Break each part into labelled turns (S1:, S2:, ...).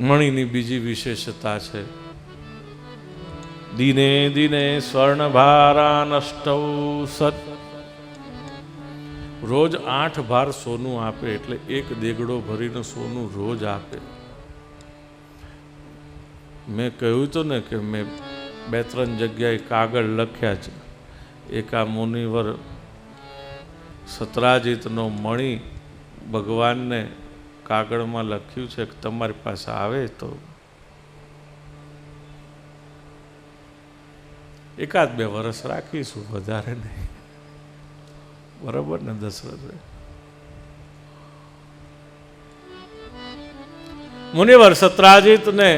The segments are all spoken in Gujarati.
S1: મણીની બીજી વિશેષતા છે. દિને દિને સ્વર્ણભારા નષ્ટૌ સત. રોજ આઠ ભાર સોનું આપે એટલે એક દેગડો ભરીને સોનું રોજ આપે. મેં કહ્યું હતું ને કે મેં બે ત્રણ જગ્યાએ કાગળ લખ્યા છે. એક મુનિવર સતરાજીતનો મણી ભગવાનને કાગળમાં લખ્યું છે કે તમારી પાસે આવે તો. એકાદ બે વર્ષ રાખીશું વધારે નહીં. બરાબર ને દશરથ? મુનિવર સત્રાજીતને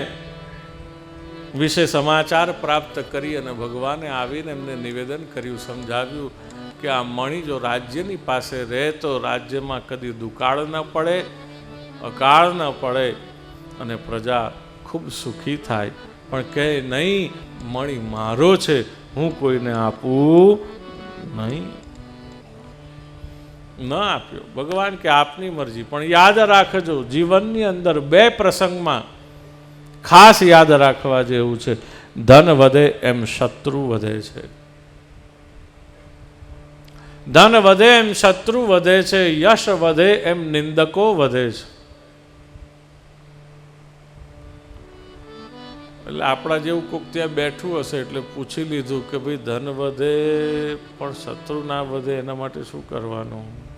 S1: વિશે સમાચાર પ્રાપ્ત કરી અને ભગવાને આવીને એમને નિવેદન કર્યું, સમજાવ્યું કે આ મણી જો રાજ્યની પાસે રહે તો રાજ્યમાં કદી દુકાળ ન પડે અકાળ ન પડે અને પ્રજા ખૂબ સુખી થાય. પણ કહે, નહીં, મણી મારો છે, હું કોઈને આપું નહીં. ન આપ્યો. ભગવાન કે, આપની મરજી. પણ યાદ રાખજો, જીવનની અંદર બે પ્રસંગમાં ખાસ યાદ રાખવા જેવું છે. ધન વધે એમ શત્રુ વધે છે. ધન વધે એમ શત્રુ વધે છે, યશ વધે એમ નિંદકો વધે છે. એટલે આપણા જેવું કોઈક ત્યાં બેઠું હશે એટલે પૂછી લીધું કે ભાઈ ધન વધે પણ શત્રુ ના વધે, એના માટે શું કરવાનું?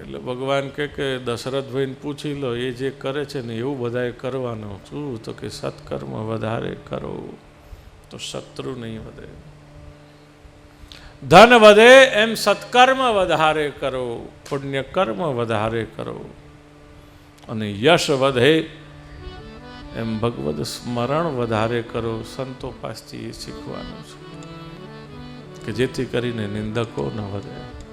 S1: એટલે ભગવાન કહે કે દશરથભાઈને પૂછી લો, એ જે કરે છે ને એવું બધાએ કરવાનું. શું? તો કે સત્કર્મ વધારે કરો, તો શત્રુ નહીં વધે. ધન વધે એમ સત્કર્મ વધારે કરો, પુણ્યકર્મ વધારે કરો. અને યશ વધે એમ ભગવદ સ્મરણ વધારે કરો, સંતો પાસથી એ શીખવાનું છે કે જેથી કરીને નિંદકો ન વધે.